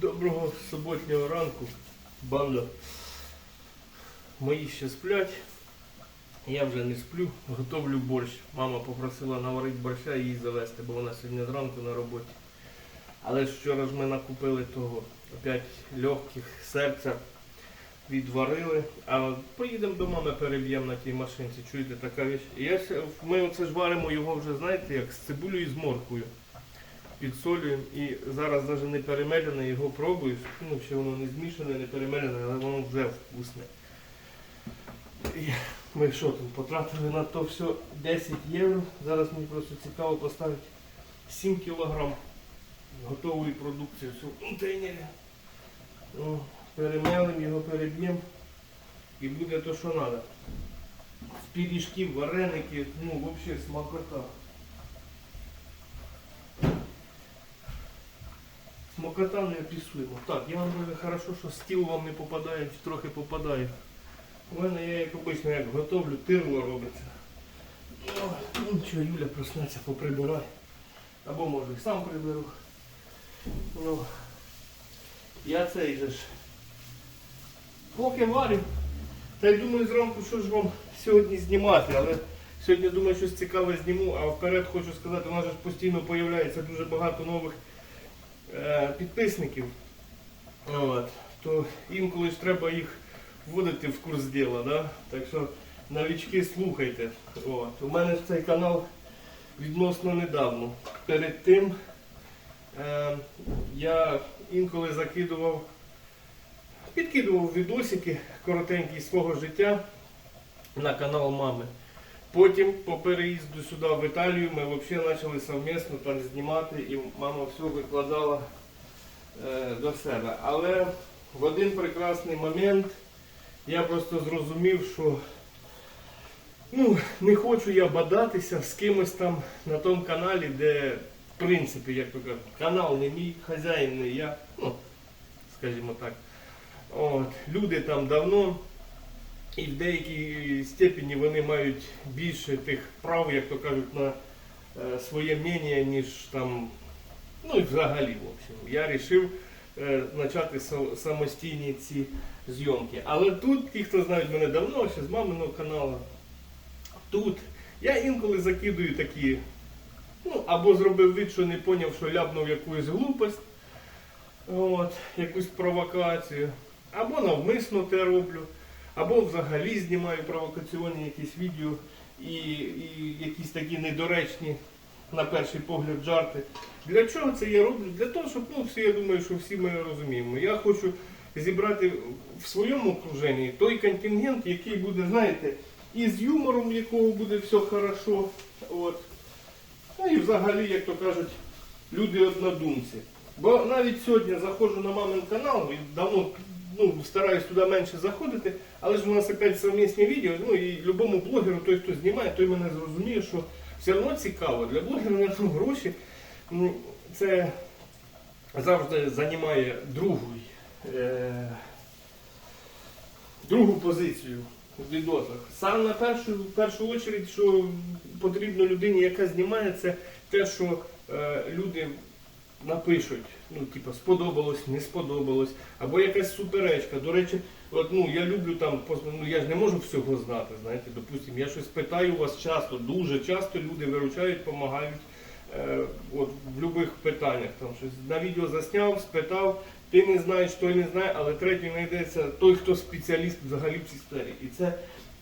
Доброго суботнього ранку, банда. Мої ще сплять. Я вже не сплю, готовлю борщ. Мама попросила наварити борща і її завести, бо вона сьогодні зранку на роботі. Але вчора ж ми накупили того опять легких серця відварили. А поїдемо до мами, переб'ємо на тій машинці. Чуєте, така річ. І я, ще- ми оце ж варимо його вже, знаєте, як з цибулею і з морквою підсолюємо і зараз навіть не перемелене його пробуєш. Ну, ще воно не змішане, не перемелене, але воно вже вкусне. І ми що там, потратили на то все 10 євро. Зараз мені просто цікаво поставити 7 кілограм готової продукції в контейнері. Ну, перемелимо його, переб'ємо і буде то, що треба. З пиріжків, вареники, ну взагалі смакота. Смокота неописуємо. Так, я вам говорю, хорошо, що стіл вам не попадає, чи трохи попадає. У мене я як обично як готовлю, тирло робиться. Ой, Ну нічого, Юля проснеться, поприбирай. Або може і сам приберу. Ну, я цей же ж. Поки варю. Та й думаю зранку, що ж вам сьогодні знімати, але сьогодні думаю, щось цікаве зніму, а вперед хочу сказати, у нас ж постійно з'являється дуже багато нових підписників. От, то інколи ж треба їх вводити в курс діла, да? так що новички слухайте. От. У мене ж цей канал відносно недавно. Перед тим е, я інколи закидував, підкидував відосики коротенькі свого життя на канал мами. Потім по переїзду сюди в Італію ми взагалі почали совмісно там знімати і мама все викладала е, до себе. Але в один прекрасний момент я просто зрозумів, що ну, не хочу я бадатися з кимось там на тому каналі, де, в принципі, як то кажуть, канал не мій, хазяїн не я, ну, скажімо так. От, люди там давно, і в деякій степені вони мають більше тих прав, як то кажуть, на е, своє мнення, ніж там, ну і взагалі, в общем. Я вирішив е, почати самостійні ці зйомки. Але тут, ті, хто знають мене давно, ще з маминого каналу, тут я інколи закидую такі, ну, або зробив вид, що не поняв, що ляпнув якусь глупость, от, якусь провокацію, або навмисно те роблю, або взагалі знімаю провокаційні якісь відео і, і якісь такі недоречні, на перший погляд, жарти. Для чого це я роблю? Для того, щоб ну, всі, я думаю, що всі ми розуміємо. Я хочу зібрати в своєму окруженні той контингент, який буде, знаєте, і з юмором, якого буде все хорошо. От. Ну і взагалі, як то кажуть, люди однодумці. Бо навіть сьогодні заходжу на мамин канал і давно ну, стараюсь туди менше заходити, але ж у нас опять совмісні відео, ну і любому блогеру, той, хто знімає, той мене зрозуміє, що все одно цікаво. Для блогера на гроші ну, це завжди займає другу, е, другу позицію в відосах. Саме на першу, в першу очередь, що потрібно людині, яка знімає, це те, що е, люди напишуть, ну, типу, сподобалось, не сподобалось, або якась суперечка. До речі, от, ну, я люблю там, ну, я ж не можу всього знати, знаєте, допустимо, я щось питаю у вас часто, дуже часто люди виручають, допомагають е, от, в будь-яких питаннях. Там, щось на відео засняв, спитав, ти не знаєш, той не знає, але третій знайдеться той, хто спеціаліст взагалі в цій сфері. І це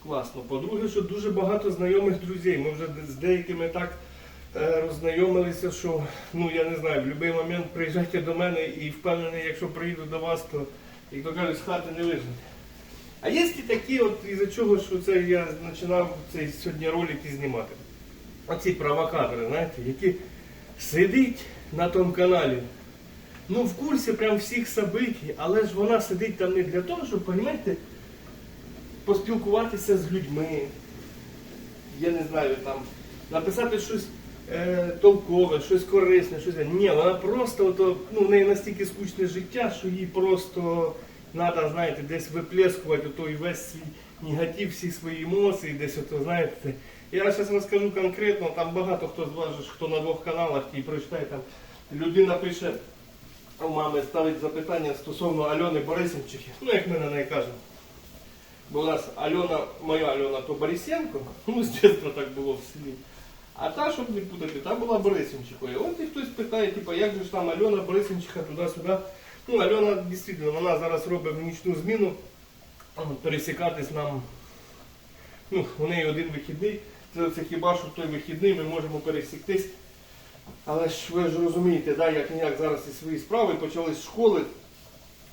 класно. По-друге, що дуже багато знайомих друзів. Ми вже з деякими так роззнайомилися, що ну я не знаю, в будь-який момент приїжджайте до мене і впевнений, якщо приїду до вас, то як то кажуть, з хати не вижнете. А є і такі, от із-за чого, що це я починав цей сьогодні ролики знімати. Оці провокатори, знаєте, які сидить на тому каналі. Ну, в курсі прям всіх событий, але ж вона сидить там не для того, щоб, розумієте, поспілкуватися з людьми. Я не знаю, там, написати щось е, толкове, щось корисне, щось. Ні, вона просто ото, ну, в неї настільки скучне життя, що їй просто треба, знаєте, десь виплескувати той весь свій негатив, всі свої емоції, десь ото, знаєте. Я зараз розкажу конкретно, там багато хто з вас, хто на двох каналах і прочитає, там людина пише. у мами ставить запитання стосовно Альони Борисенчихи, ну як ми на неї кажемо. Бо у нас Альона, моя Альона то Борисенко, ну з дитинства так було в селі. А та, щоб не путати, та була Борисенчихою. От і хтось питає, типу, як же ж там Альона Борисенчиха туди-сюди. Ну, Альона дійсно, вона зараз робить нічну зміну, пересікатись нам. Ну, у неї один вихідний. Це, це хіба що в той вихідний ми можемо пересіктись. Але ж ви ж розумієте, да, як ніяк зараз і свої справи почались з школи.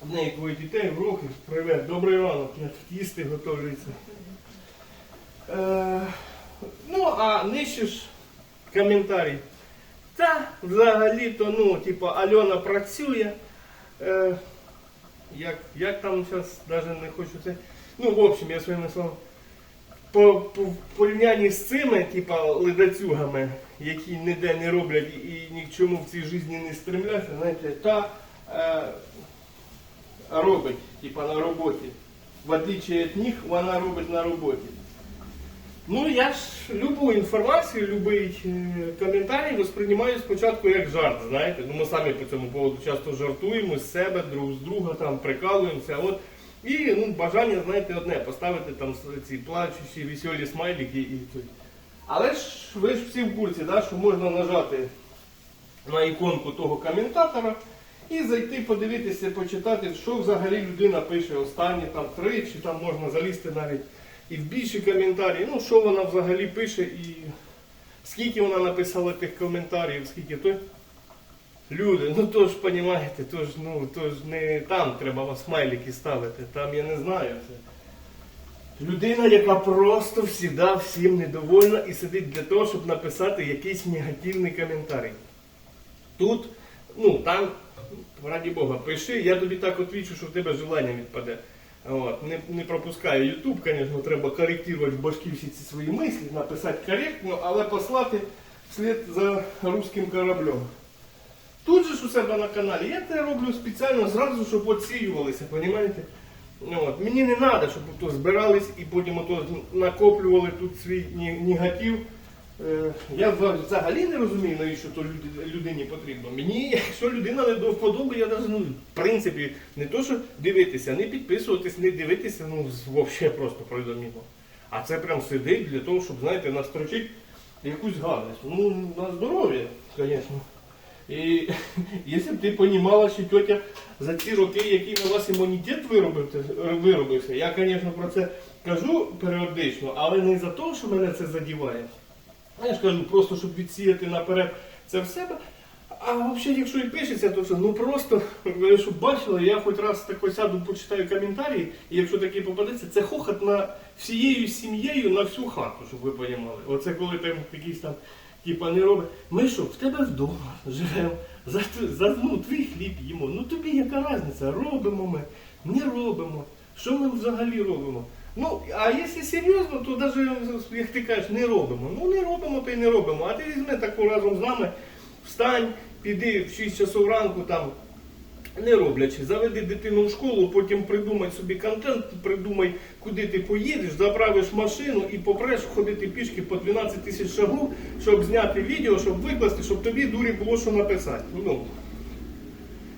В неї двоє дітей, уроки. Привет, добрий ранок, їсти готовлюється. Е, ну, а нижче ж коментарі. Та взагалі-то, ну, типу, Альона працює. Е, як, як там зараз, навіть не хочу це. Ну, в общем, я своїми словами. По, по в порівнянні з цими, типа, ледацюгами, які ніде не роблять і, ні к чому в цій житті не стремляться, знаєте, та е, робить, типа, на роботі. В отличие від них, вона робить на роботі. Ну, я ж любу інформацію, любий е, коментарій восприймаю спочатку як жарт, знаєте. Ну, ми самі по цьому поводу часто жартуємо з себе, друг з друга, там прикалуємося. От. І ну, бажання, знаєте, одне, поставити там ці плачучі, веселі смайлики і тут. Але ж ви ж всі в курсі, да, що можна нажати на іконку того коментатора і зайти подивитися, почитати, що взагалі людина пише останні там три, чи там можна залізти навіть і в більші коментарі, ну що вона взагалі пише і скільки вона написала тих коментарів, скільки то. Люди, ну то ж понімаєте, то ж, ну, то ж не там треба смайлики ставити, там я не знаю. Це. Людина, яка просто всіда всім недовольна і сидить для того, щоб написати якийсь негативний коментарій. Тут, ну там, раді Бога, пиши, я тобі так відвічу, що в тебе желання відпаде. От. Не, не пропускаю YouTube, звісно, треба коректувати в башки всі ці свої мислі, написати коректно, але послати вслід за руським кораблем. Тут же ж у себе на каналі я це роблю спеціально зразу, щоб отсіювалися, розумієте? От. Мені не треба, щоб то збирались і потім накоплювали тут свій негатив. Е, Я взагалі не розумію, навіщо то людині потрібно. Мені, якщо людина не до вподоби, я навіть, ну, в принципі, не то, що дивитися, не підписуватись, не дивитися, ну, взагалі просто пройде мимо. А це прям сидить для того, щоб, знаєте, настрочити якусь гадость. Ну, на здоров'я, звісно. І якщо б ти розуміла, що тетя за ті роки, який на вас імунітет виробився, я, звісно, про це кажу періодично, але не за те, що мене це задіває. Я ж кажу, просто щоб відсіяти наперед це в себе. А взагалі, якщо і пишеться, то все, ну просто, щоб бачили, я хоч раз тако сяду, почитаю коментарі, і якщо такий попадеться, це хохот на всією сім'єю на всю хату, щоб ви розуміли. Оце коли там якийсь там, типа, не робить. Ми що, в тебе вдома живемо, за, за ну, твій хліб їмо. Ну тобі яка різниця, робимо ми, не робимо. Що ми взагалі робимо? Ну, а якщо серйозно, то навіть, як ти кажеш, не робимо. Ну не робимо, то й не робимо. А ти візьми таку разом з нами, встань, піди в 6 часов ранку там, не роблячи, заведи дитину в школу, потім придумай собі контент, придумай, куди ти поїдеш, заправиш машину і попреш ходити пішки по 12 тисяч шагів, щоб зняти відео, щоб викласти, щоб тобі дурі було що написати. Ну,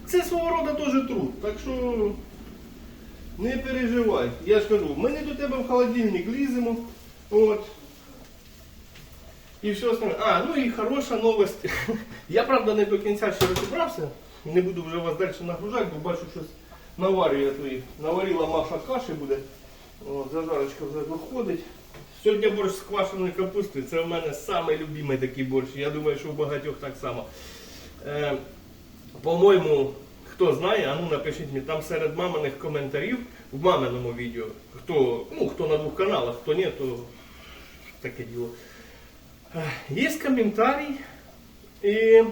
це свого роду теж труд. Так що не переживай. Я ж кажу, ми не до тебе в холодильник ліземо. От. І все остальне. А, ну і хороша новость. Я, правда, не до кінця ще розібрався. Не буду вже вас далі нагружати, бо бачу, щось наварює твої. Наварила Маша каші буде. О, зажарочка вже виходить. Сьогодні борщ з квашеною капустою. Це в мене самий любимий такий борщ. Я думаю, що у багатьох так само. Е, по-моєму, хто знає, а ну напишіть мені, там серед маминих коментарів в маминому відео. Хто, ну, хто на двох каналах, хто ні, то таке діло. Є коментарій, і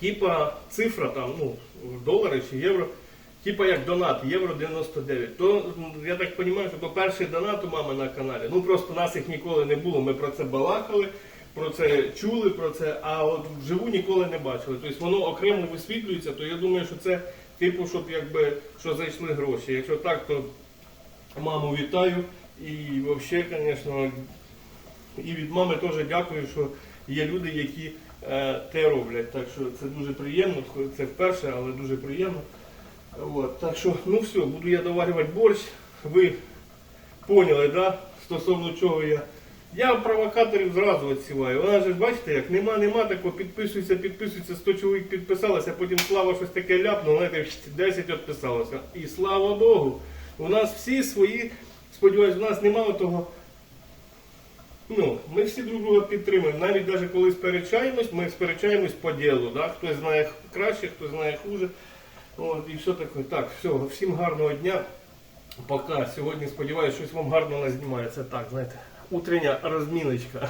типа цифра там, ну, долари чи євро, типа як донат, євро 99. То я так розумію, що то перший донат у мами на каналі. Ну просто нас їх ніколи не було. Ми про це балакали, про це чули, про це, а от вживу ніколи не бачили. Тобто воно окремо висвітлюється, то я думаю, що це типу, щоб якби що зайшли гроші. Якщо так, то маму вітаю. І взагалі, звісно, і від мами теж дякую, що є люди, які е, те роблять. Так що це дуже приємно, це вперше, але дуже приємно. От, так що, ну все, буду я доварювати борщ. Ви поняли, да? стосовно чого я. Я провокаторів зразу відсіваю. Вона ж бачите, як нема, нема такого, підписується, підписується, 100 чоловік підписалося, потім слава щось таке ляпнула, знаєте, 10 відписалося. І слава Богу, у нас всі свої, сподіваюсь, у нас немає того. Ну, ми всі друг друга підтримуємо. Навіть навіть коли сперечаємось, ми сперечаємось по ділу. Да? Хтось знає краще, хтось знає хуже. От, і все таке. Так, все, всім гарного дня. Пока. Сьогодні сподіваюся, щось вам гарно назнімається. Так, знаєте, утрення розміночка.